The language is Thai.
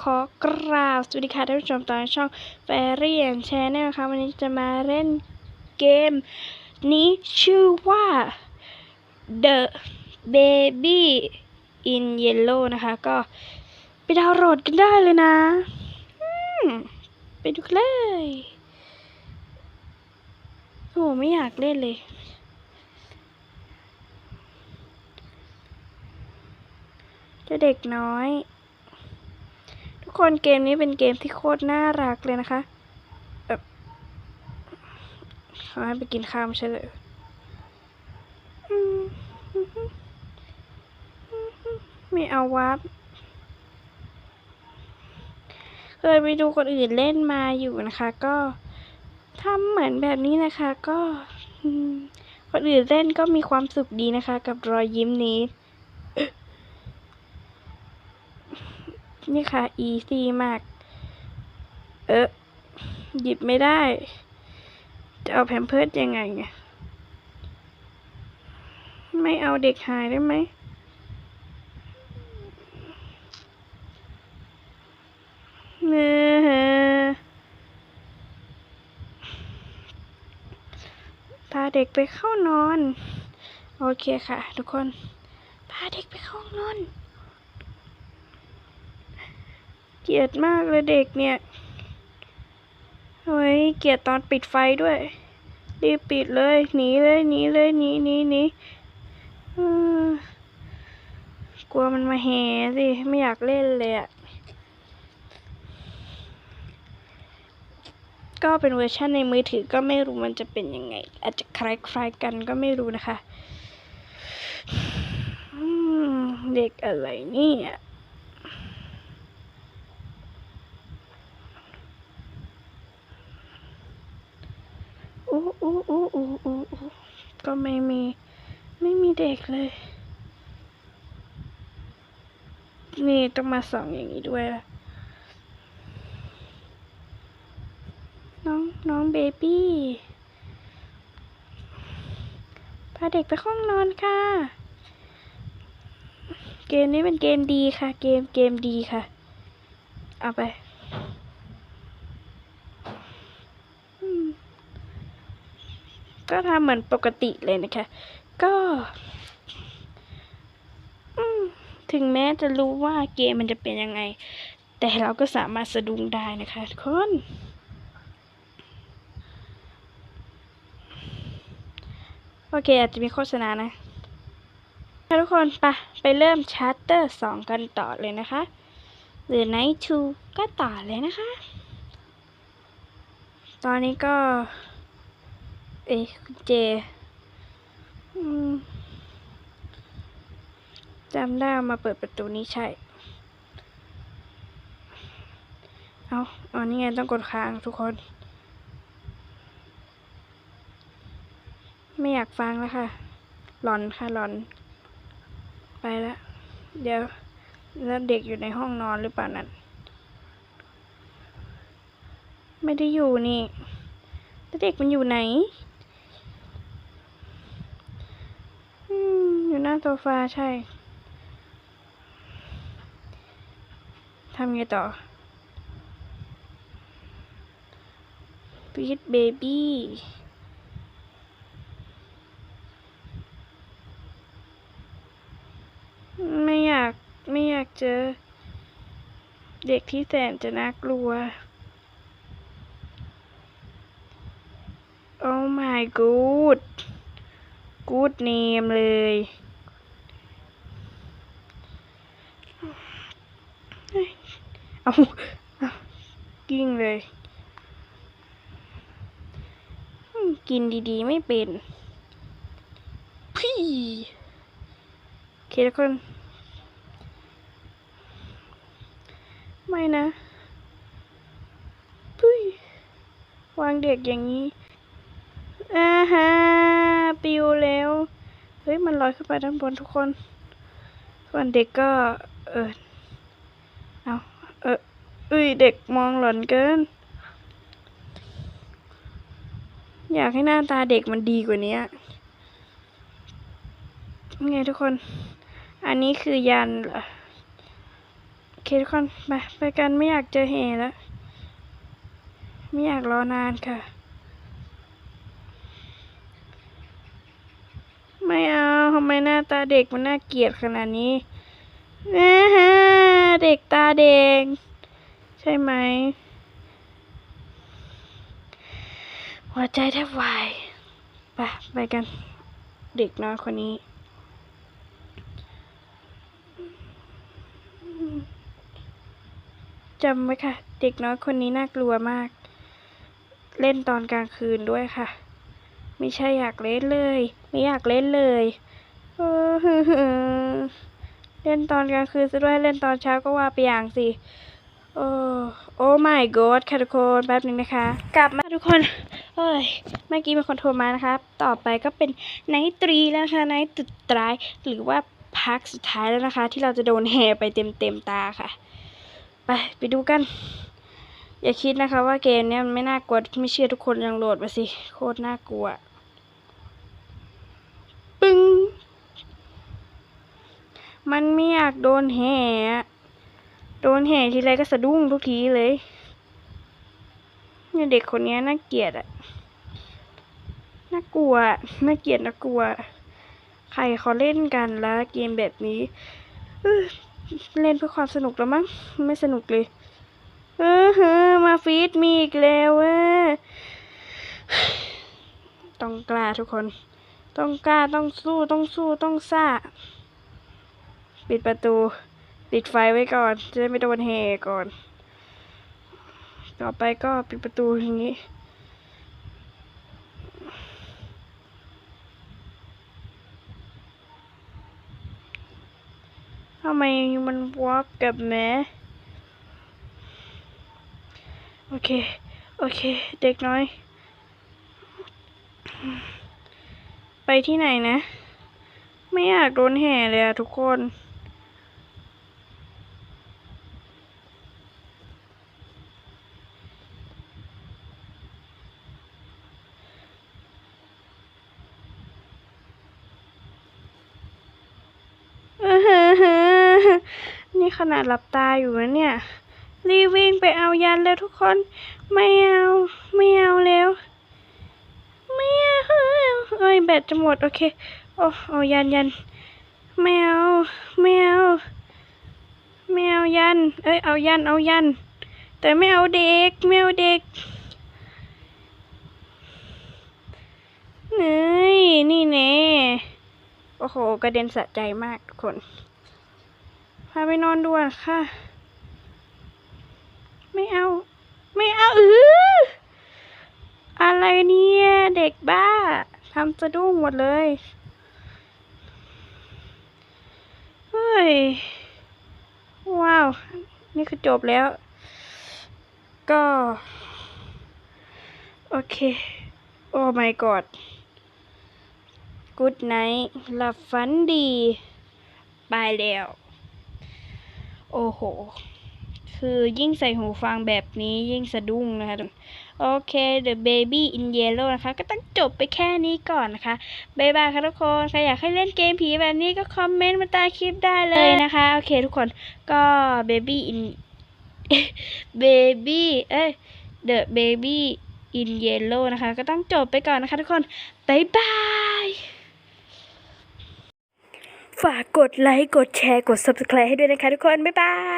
ขอกราบสวัสดีค่ะท่านผู้ชมตอนช่อง Fairy and Channel นะคะวันนี้จะมาเล่นเกม นี้ชื่อว่า The Baby in Yellow นะคะ ก็ไปดาวน์โหลดกันได้เลยนะไปดูกันเลยโอ้ไม่อยากเล่นเลยจ้าเด็กน้อย ทุกคนเกมนี้เป็นเกมที่โคตรน่ารักเลยนะคะเออขาให้ไปกินข้าวไม่ใช่เลยไม่เอาวับเคยไปดูคนอื่นเล่นมาอยู่นะคะ ก็ทำเหมือนแบบนี้นะคะ ก็คนอื่นเล่นก็มีความสุขดีนะคะ กับรอยยิ้มนี้ นี่ค่ะ easy มาก เออหยิบไม่ได้ จะเอาแพมเพิร์ดยังไงเนี่ยไม่เอาเด็กหายได้ไหมเนอพาเด็กไปเข้านอน โอเคค่ะ ทุกคน พาเด็กไปเข้านอน เกลียดมากเลยเด็กเนี่ยเฮ้ยเกลียดตอนปิดไฟด้วย รีบปิดเลย หนีเลยหนีเลยหนีหนีหนีกลัวมันมาแห่สิ ไม่อยากเล่นเลยอะก็เป็นเวอร์ชันในมือถือก็ไม่รู้มันจะเป็นยังไง อาจจะคล้ายๆกันก็ไม่รู้นะคะ เด็กอะไรเนี่ย อู้อู้อู้อู้อู้อู้ ก็ไม่มี ไม่มีเด็กเลย นี่ต้องมาส่องอย่างนี้ด้วยล่ะ น้องน้องเบบี้พาเด็กไปห้องนอนค่ะ เกมนี้เป็นเกมดีค่ะ เกมเกมดีค่ะ เอาไปอืม ก็ทำเหมือนปกติเลยนะคะ ก็ถึงแม้จะรู้ว่าเกมมันจะเป็นยังไง แต่เราก็สามารถสะดุ้งได้นะคะทุกคนโอเค อาจจะมีโฆษณานะทุกคนไปะไปเริ่มชาร์เตอร์สองกันต่อเลยนะคะ หรือ Night 2ก็ต่อเลยนะคะ ตอนนี้ก็ เอ้ยคุณเจจำได้มาเปิดประตูนี้ใช่ เอาเอานี่ไงต้องกดค้างทุกคน ไม่อยากฟังแล้วค่ะ หลอนค่ะหลอน ไปแล้ว เดี๋ยว แล้วเด็กอยู่ในห้องนอนหรือเปล่านั่น ไม่ได้อยู่นี่แล้วเด็กมันอยู่ไหน อืม อยู่หน้าโซฟาใช่ ทำไงต่อฟีดเบบี้ไม่อยาก ไม่อยากเจอ เด็กที่แสนจะน่ากลัวโอ้ my god good name เลย เอาเอากิ้งเลย กินดีๆ ไม่เป็น พี่โอเคทุกคน ไม่นะปุ้ยวางเด็กอย่างนี้อ่าฮะปิวแล้ว เฮ้ย มันลอยขึ้นไปด้านบนทุกคน ส่วนเด็กก็ เออ เอาเออเอ้ยเด็กมองหลอนเกิน อยากให้หน้าตาเด็กมันดีกว่านี้ไงทุกคน อันนี้คือยันเหรอโอเคทุกคนไปไปกันไม่อยากเจอเหแล้ว ไม่อยากรอนานค่ะ ไม่เอาทำไมหน้าตาเด็กมันน่าเกลียดขนาดนี้ เด็กตาแดง ใช่ไหม หัวใจแทบวายไปไปกัน เด็กน้อยคนนี้ จำไว้ค่ะ เด็กน้อยคนนี้น่ากลัวมาก เล่นตอนกลางคืนด้วยค่ะ ไม่ใช่อยากเล่นเลย ไม่อยากเล่นเลย เออ เล่นตอนกลางคืนซะด้วยเล่นตอนเช้าก็ว่าไปอย่างสิ โอ้โอ้ my god ค่ะทุกคนแป๊บหนึ่งนะคะ กลับมาทุกคนเอ้ยเมื่อกี้มีคนโทรมานะคะ ต่อไปก็เป็นไนท์ตรีแล้วนะคะไนท์ตุดตรายหรือว่าพักสุดท้ายแล้วนะคะ ที่เราจะโดนแห่ไปเต็มเต็มตาค่ะ ไปไปดูกัน อย่าคิดนะคะว่าเกมเนี้ยมันไม่น่ากลัวไม่เชื่อทุกคนยังโหลดมาสิ โคตรน่ากลัว ปึ้ง มันไม่อยากโดนแห่โดนแห่ทีไรก็สะดุ้งทุกทีเลยเนี่ยเด็กคนนี้น่าเกลียดอะน่ากลัว น่าเกลียดน่ากลัว ใครเขาเล่นกันแล้วเกมแบบนี้เล่นเพื่อความสนุกแล้วมั้ง ไม่สนุกเลย เออเฮอมาฟีดมีอีกแล้วเว้ยต้องกล้าทุกคน ต้องกล้า ต้องสู้ ต้องสู้ ต้องซ่า ปิดประตู ปิดไฟไว้ก่อน จะได้ไม่โดนแห่ก่อน ต่อไปก็ปิดประตูอย่างนี้ ทำไมมันวอร์ปกับแม่โอเค โอเค เด็กน้อย ไปที่ไหนนะ ไม่อยากโดนแห่เลยอะทุกคน อื้อหือหือ นี่ขนาดหลับตาอยู่นะเนี่ย รีวิ่งไปเอายันแล้วทุกคน ไม่เอา ไม่เอาแล้ว ไม่เอาเอ้ยแบตจะหมด โอเค โอ้เอายันยันไม่เอาไม่เอาไม่เอายัน เอ้ยเอายันเอายัน แต่ไม่เอาเด็กไม่เอาเด็กเนยนี่แน่ โหกระเด็นสะใจมากทุกคนพาไปนอนด่วนค่ะ ไม่เอา ไม่เอาเอออะไรเนี่ยเด็กบ้าทำสะดุ้งหมดเลยเฮ้ยว้าว นี่คือจบแล้ว ก็ โอเค โอ้ my god กูดไนท์หลับฝันดี ไปแล้ว โอ้โห คือยิ่งใส่หูฟังแบบนี้ยิ่งสะดุ้งนะคะโอเค The Baby in Yellow นะคะ ก็ต้องจบไปแค่นี้ก่อนนะคะ บ๊ายบายค่ะทุกคน ใครอยากให้เล่นเกมผีแบบนี้ก็คอมเมนต์มาใต้คลิปได้เลยนะคะ โอเคทุกคนก็ Baby in Baby เอ้ย The Baby in Yellow นะคะ ก็ต้องจบไปก่อนนะคะทุกคน บ๊ายบาย ฝากกดไลค์ กดแชร์ กด Subscribe ให้ด้วยนะคะทุกคน บ๊ายบาย